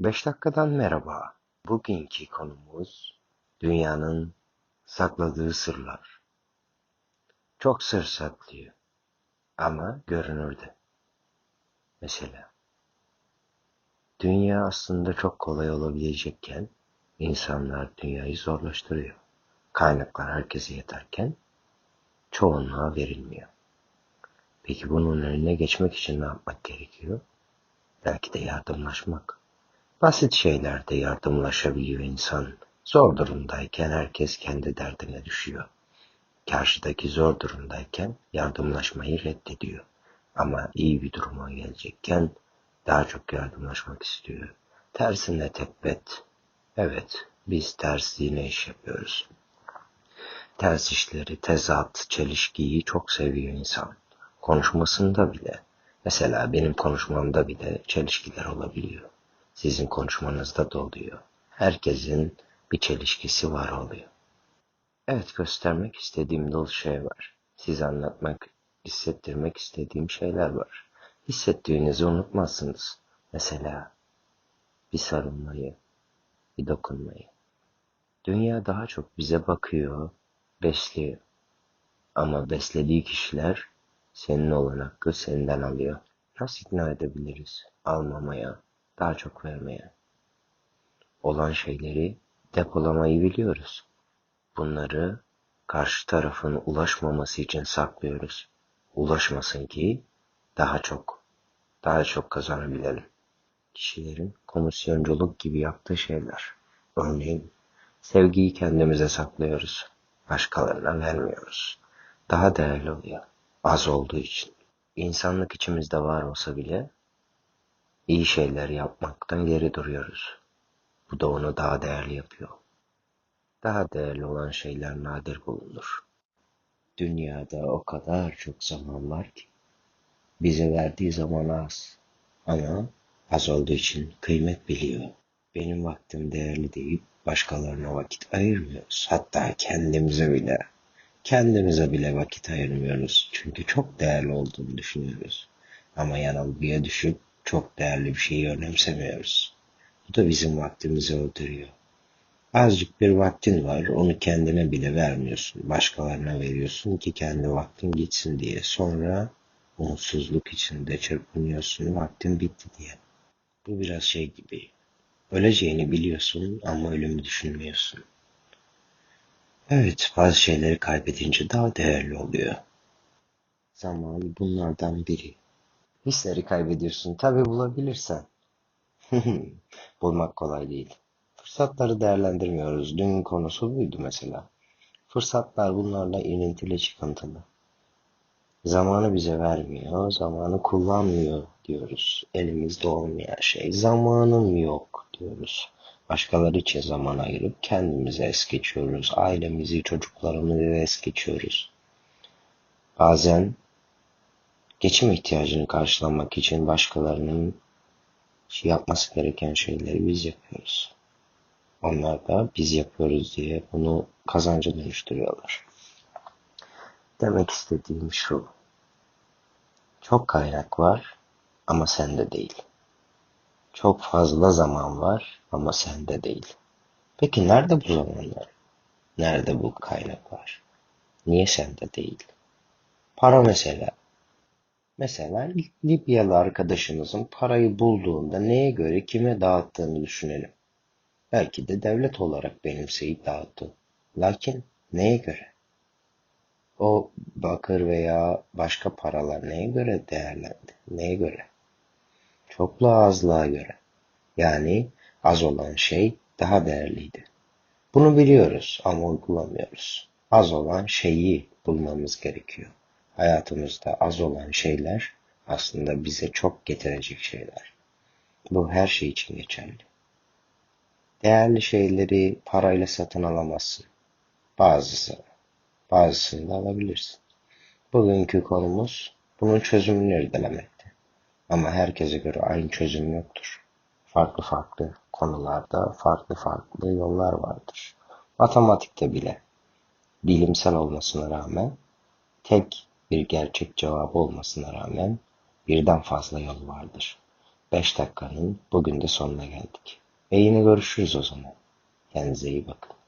Beş dakikadan merhaba. Bugünkü konumuz dünyanın sakladığı sırlar. Çok sır saklıyor ama görünürde. Mesela dünya aslında çok kolay olabilecekken insanlar dünyayı zorlaştırıyor. Kaynaklar herkese yeterken çoğunluğa verilmiyor. Peki bunun önüne geçmek için ne yapmak gerekiyor? Belki de yardımlaşmak. Basit şeylerde yardımlaşabiliyor insan. Zor durumdayken herkes kendi derdine düşüyor. Karşıdaki zor durumdayken yardımlaşmayı reddediyor. Ama iyi bir duruma gelecekken daha çok yardımlaşmak istiyor. Tersine tepet. Evet, biz tersliğine iş yapıyoruz. Ters işleri, tezat, çelişkiyi çok seviyor insan. Konuşmasında bile, mesela benim konuşmamda bile çelişkiler olabiliyor. Sizin konuşmanızda da oluyor. Herkesin bir çelişkisi var oluyor. Evet göstermek istediğim dolu şey var. Size anlatmak, hissettirmek istediğim şeyler var. Hissettiğinizi unutmazsınız. Mesela bir sarılmayı, bir dokunmayı. Dünya daha çok bize bakıyor, besliyor. Ama beslediği kişiler senin olan hakkı senden alıyor. Nasıl ikna edebiliriz? Almamaya, daha çok vermeye. Olan şeyleri depolamayı biliyoruz. Bunları karşı tarafın ulaşmaması için saklıyoruz. Ulaşmasın ki daha çok, daha çok kazanabilelim. Kişilerin komisyonculuk gibi yaptığı şeyler. Örneğin sevgiyi kendimize saklıyoruz. Başkalarına vermiyoruz. Daha değerli oluyor. Az olduğu için. İnsanlık içimizde var olsa bile iyi şeyler yapmaktan geri duruyoruz. Bu da onu daha değerli yapıyor. Daha değerli olan şeyler nadir bulunur. Dünyada o kadar çok zaman var ki bize verdiği zaman az ama az olduğu için kıymet biliyor. Benim vaktim değerli deyip başkalarına vakit ayırmıyoruz. Hatta kendimize bile kendimize bile vakit ayırmıyoruz. Çünkü çok değerli olduğunu düşünüyoruz. Ama yanılgıya düşüp çok değerli bir şeyi önemsemiyoruz. Bu da bizim vaktimizi öldürüyor. Azıcık bir vaktin var, onu kendine bile vermiyorsun. Başkalarına veriyorsun ki kendi vaktin gitsin diye. Sonra umutsuzluk içinde çırpınıyorsun, vaktin bitti diye. Bu biraz şey gibi. Öleceğini biliyorsun ama ölümü düşünmüyorsun. Evet, bazı şeyleri kaybedince daha değerli oluyor. Zaman bunlardan biri. Hisleri kaybediyorsun. Tabi bulabilirsen. Bulmak kolay değil. Fırsatları değerlendirmiyoruz. Dün konusu buydu mesela. Fırsatlar bunlarla ilintili çıkıntılı. Zamanı bize vermiyor, zamanı kullanmıyor diyoruz. Elimizde olmayan şey. Zamanım yok diyoruz. Başkaları için zaman ayırıp kendimize es geçiyoruz. Ailemizi, çocuklarımızı es geçiyoruz. Bazen geçim ihtiyacını karşılamak için başkalarının şey yapması gereken şeyleri biz yapıyoruz. Onlar da biz yapıyoruz diye bunu kazanca dönüştürüyorlar. Demek istediğim şu. Çok kaynak var ama sende değil. Çok fazla zaman var ama sende değil. Peki nerede bu zamanlar? Nerede bu kaynaklar? Niye sende değil? Para mesela. Mesela Libyalı arkadaşımızın parayı bulduğunda neye göre kime dağıttığını düşünelim. Belki de devlet olarak benimseyip dağıttı. Lakin neye göre? O bakır veya başka paralar neye göre değerlendi? Neye göre? Çokluğa azlığa göre. Yani az olan şey daha değerliydi. Bunu biliyoruz ama uygulamıyoruz. Az olan şeyi bulmamız gerekiyor. Hayatımızda az olan şeyler aslında bize çok getirecek şeyler. Bu her şey için geçerli. Değerli şeyleri parayla satın alamazsın. Bazısı, bazısını da alabilirsin. Bugünkü konumuz bunun çözümünü irdelemekte. Ama herkese göre aynı çözüm yoktur. Farklı farklı konularda farklı farklı yollar vardır. Matematikte bile bilimsel olmasına rağmen tek bir gerçek cevabı olmasına rağmen birden fazla yol vardır. 5 dakikanın bugün de sonuna geldik. E yine görüşürüz o zaman. Kendinize iyi bakın.